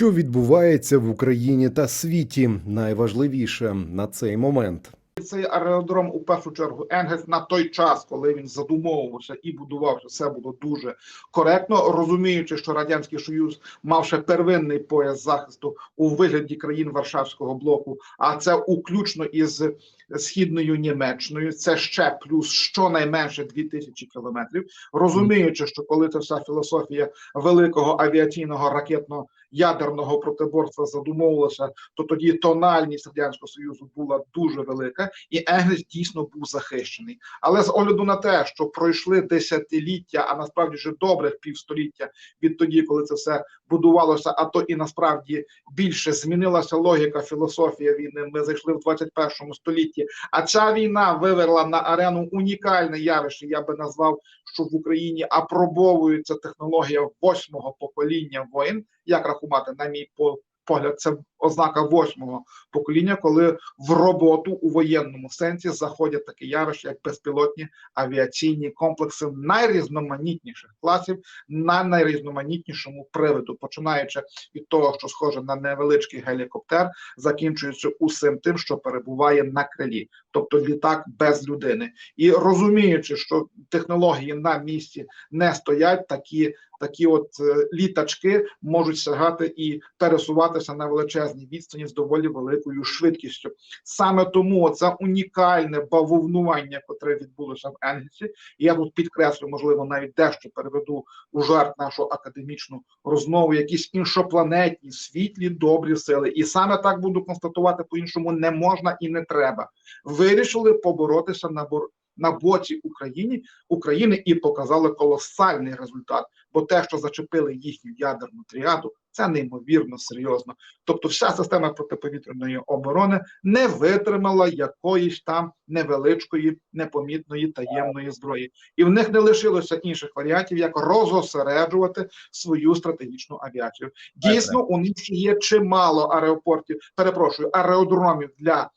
Що відбувається в Україні та світі, найважливіше на цей момент. Цей аеродром у першу чергу Енгельс на той час, коли він задумовувався і будувався, все було дуже коректно, розуміючи, що радянський союз мав ще первинний пояс захисту у вигляді країн Варшавського блоку, а це уключно із східною Німеччиною. Це ще плюс щонайменше 2000 кілометрів. Розуміючи, що коли ця вся філософія великого авіаційного ракетного ядерного протиборства задумовувалася, то тоді тональність радянського союзу була дуже велика, і Енгельс дійсно був захищений. Але з огляду на те, що пройшли десятиліття, а насправді вже добрих півстоліття відтоді, коли це все будувалося, а то і насправді більше змінилася логіка, філософія війни. Ми зайшли в 21 столітті. А ця війна вивела на арену унікальне явище. Я би назвав, що в Україні апробовується технологія восьмого покоління воїн. Як рахувати, на мій погляд, це ознака восьмого покоління, коли в роботу у воєнному сенсі заходять такі явища, як безпілотні авіаційні комплекси найрізноманітніших класів на найрізноманітнішому приводу, починаючи від того, що схоже на невеличкий гелікоптер, закінчується усім тим, що перебуває на крилі, тобто літак без людини, і розуміючи, що технології на місці не стоять, такі такі от е, літачки можуть сягати і пересуватися на величезній відстані з доволі великою швидкістю. Саме тому це унікальне бавовнування, котре відбулося в Енгельсі. Я тут підкреслю, можливо, навіть дещо переведу у жарт нашу академічну розмову, якісь іншопланетні, світлі, добрі сили. І саме так буду констатувати по-іншому не можна і не треба. Вирішили поборотися на бор на боці Україні України і показали колосальний результат. Бо те, що зачепили їхню ядерну тріаду, це неймовірно серйозно. Тобто, вся система протиповітряної оборони не витримала якоїсь там невеличкої, непомітної таємної зброї, і в них не лишилося інших варіантів, як розосереджувати свою стратегічну авіацію. Дійсно, у них є чимало аеропортів, перепрошую, аеродромів для.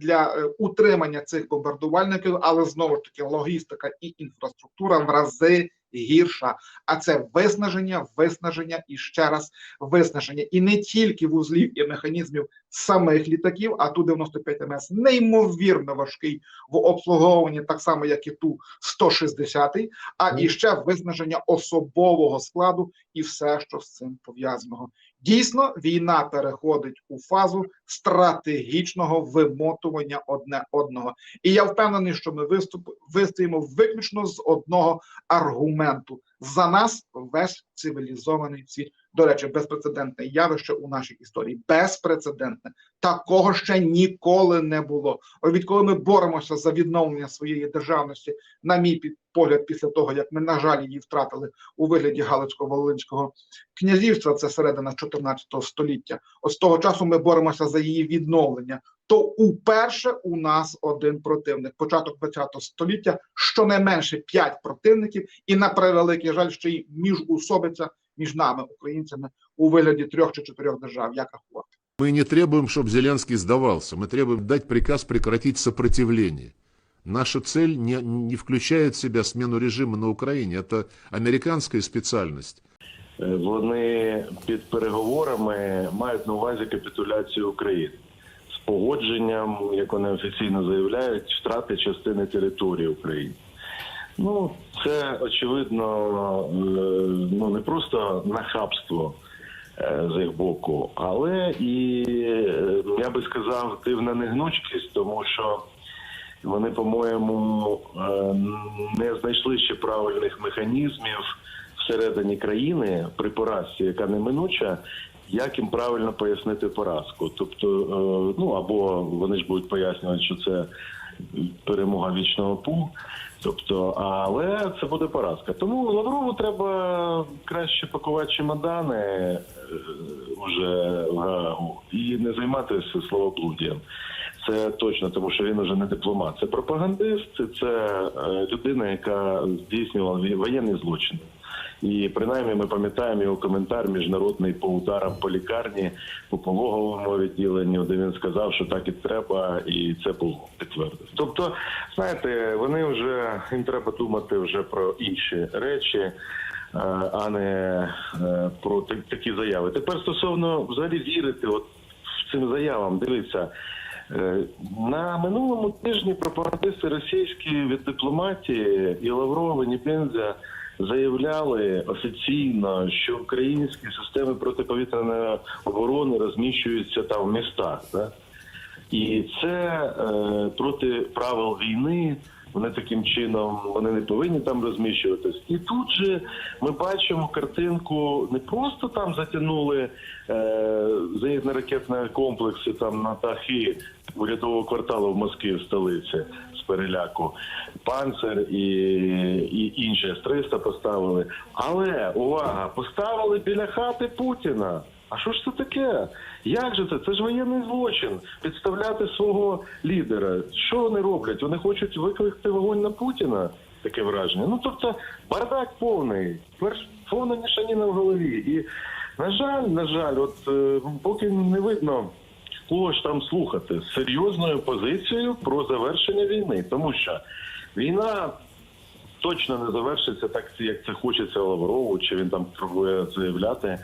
Для е, утримання цих бомбардувальників, але знову ж таки логістика і інфраструктура в рази гірша. А це виснаження, виснаження і ще раз виснаження. І не тільки вузлів і механізмів самих літаків, а ту 95 МС неймовірно важкий в обслуговуванні, так само як і ту 160, а і ще виснаження особового складу і все, що з цим пов'язаного. Дійсно, війна переходить у фазу стратегічного вимотування одне одного. І я впевнений, що ми виступ вистоїмо виключно з одного аргументу: за нас весь цивілізований світ. До речі, безпрецедентне явище у нашій історії. Безпрецедентне. Такого ще ніколи не було. Відколи ми боремося за відновлення своєї державності, на мій погляд, після того як ми, на жаль, її втратили у вигляді Галицько-Волинського князівства, це середина 14 століття. От з того часу ми боремося за її відновлення То уперше у нас один противник. Початок 20 століття, щонайменше 5 противників, і на превеликий жаль, ще й міжусобиця між нами, українцями, у вигляді трьох чи чотирьох держав. Як рахувати? Мы не требуем, чтобы Зеленский сдавался. Мы требуем дать приказ прекратить сопротивление. Наша цель не, не включает в себя смену режима на Украине. Это американская специальность. Е, Вони під переговорами мають на увазі капітуляцію України погодженням, як вони офіційно заявляють, втрати частини території України. Ну, це очевидно е, ну не просто нахабство е, з їх боку, але і е, я би сказав дивна негнучкість, тому що вони, по-моєму, не знайшли ще правильних механізмів всередині країни при поразці, яка неминуча, як їм правильно пояснити поразку. Тобто, е, ну або вони ж будуть пояснювати, що це перемога вічного пу. Тобто, але це буде поразка. Тому Лаврову треба краще пакувати чемодани е, вже і не займатися словоблуддям. Це точно, тому що він уже не дипломат. Це пропагандист, це е, людина, яка здійснювала ві- воєнний злочин. І принаймні ми пам'ятаємо його коментар міжнародний по ударам по лікарні, по пологовому відділенню, де він сказав, що так і треба, і це було підтвердив. Тобто, знаєте, вони вже їм треба думати вже про інші речі. е, а не е, про та- такі заяви. Тепер стосовно взагалі вірити от цим заявам, дивіться. е, На минулому тижні пропагандисти російські від дипломатії і Лавров, і Ніпензя заявляли офіційно, що українські системи протиповітряної оборони розміщуються там в містах. Да? І це е, проти правил війни. Вони таким чином вони не повинні там розміщуватись. І тут же ми бачимо картинку не просто там затягнули е, зенітно-ракетні комплекси там на дахи урядового кварталу в Москві в столиці з переляку, панцир і, і інші С-300 поставили. Але увага, поставили біля хати Путіна. А що ж це таке? Як же це? Це ж воєнний злочин. Підставляти свого лідера. Що вони роблять? Вони хочуть викликати вогонь на Путіна. Таке враження. Ну тобто бардак повний. Перш фона мішаніна в голові. І на жаль, на жаль, от е, поки не видно кого ж там слухати з серйозною позицією про завершення війни, тому що війна точно не завершиться так, як це хочеться Лаврову, чи він там пробує заявляти.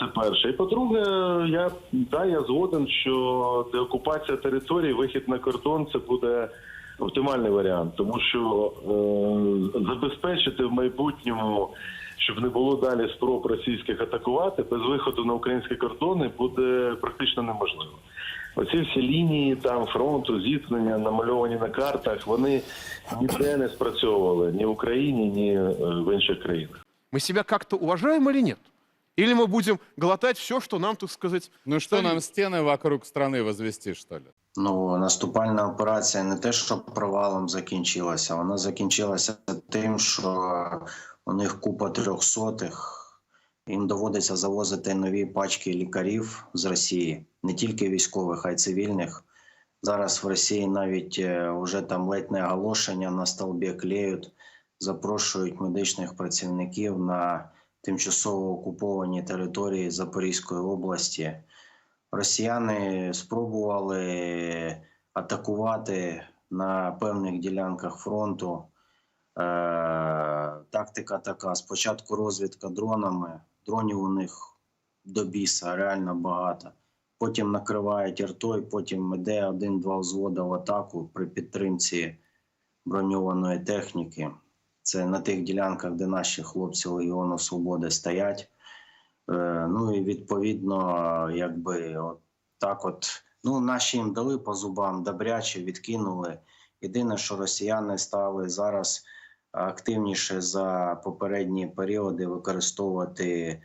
Це перше. І по-друге, я да, я згоден, що деокупація території, вихід на кордон це буде оптимальний варіант, тому що е, забезпечити в майбутньому, щоб не було далі спроб російських атакувати, без виходу на українські кордони буде практично неможливо. Оці всі лінії там фронту, зіткнення, намальовані на картах, вони ніде не спрацьовували ні в Україні, ні е, в інших країнах. Мы себя как-то уважаем или нет? Или мы будем глотать все, что нам, так сказать, Ну что, Стали- нам стены вокруг страны возвести, что ли? Ну, наступальна операція не те, що провалом закінчилася, вона закінчилася тим, що у них купа трьохсотих. Їм доводиться завозити нові пачки лікарів з Росії, не тільки військових, а й цивільних. Зараз в Росії навіть е, вже там ледь не оголошення на столбі клеють, запрошують медичних працівників на тимчасово окуповані території Запорізької області. Росіяни спробували атакувати на певних ділянках фронту. Е, тактика така: спочатку розвідка дронами, дронів у них до біса, реально багато. Потім накривають артою, потім йде один-два взвода в атаку при підтримці броньованої техніки. Це на тих ділянках, де наші хлопці Легіону Свободи стоять. Е, Ну і відповідно, якби от так, от ну наші їм дали по зубам, добряче відкинули. Єдине, що росіяни стали зараз активніше за попередні періоди використовувати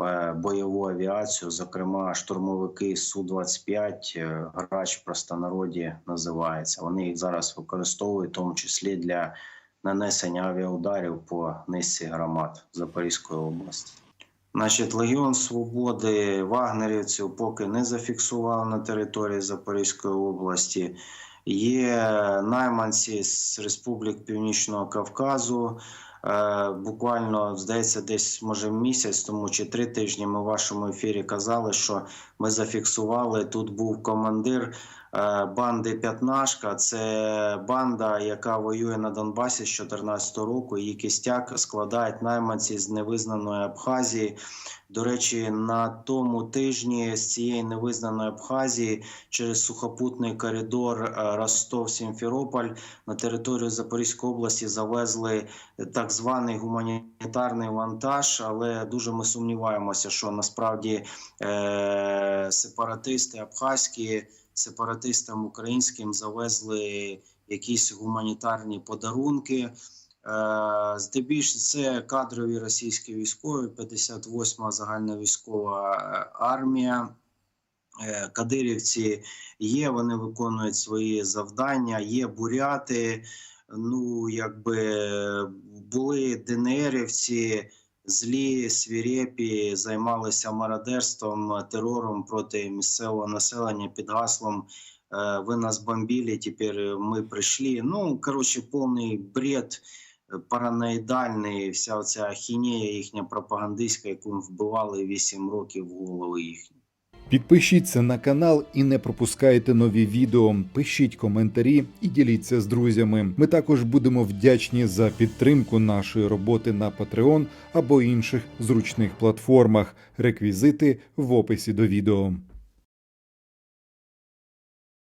е, бойову авіацію, зокрема штурмовики Су-25, е, грач в простонароді називається. Вони їх зараз використовують, в тому числі для нанесення авіаударів по низці громад Запорізької області. Значить, Легіон Свободи вагнерівців поки не зафіксував на території Запорізької області. Є найманці з Республік Північного Кавказу. Е, буквально здається, десь може місяць тому чи три тижні ми в вашому ефірі казали, що ми зафіксували. Тут був командир е, банди П'ятнашка. Це банда, яка воює на Донбасі з 2014 року. Її кістяк складають найманці з невизнаної Абхазії. До речі, на тому тижні з цієї невизнаної Абхазії через сухопутний коридор е, Ростов-Сімферополь на територію Запорізької області завезли так званий гуманітарний вантаж, але дуже ми сумніваємося, що насправді е- сепаратисти абхазькі сепаратистам українським завезли якісь гуманітарні подарунки. Е, Здебільшого це кадрові російські військові, 58-ма загальновійськова е, армія. Е, Кадирівці є, вони виконують свої завдання, є буряти. Ну, якби були ДНРівці, злі, свірепі, займалися мародерством, терором проти місцевого населення під гаслом «Ви нас бомбили, тепер ми прийшли». Ну, коротше, повний бред параноїдальний, вся оця ахінея їхня пропагандистська, яку вбивали 8 років в голови їхні. Підпишіться на канал і не пропускайте нові відео. Пишіть коментарі і діліться з друзями. Ми також будемо вдячні за підтримку нашої роботи на Patreon або інших зручних платформах. Реквізити в описі до відео.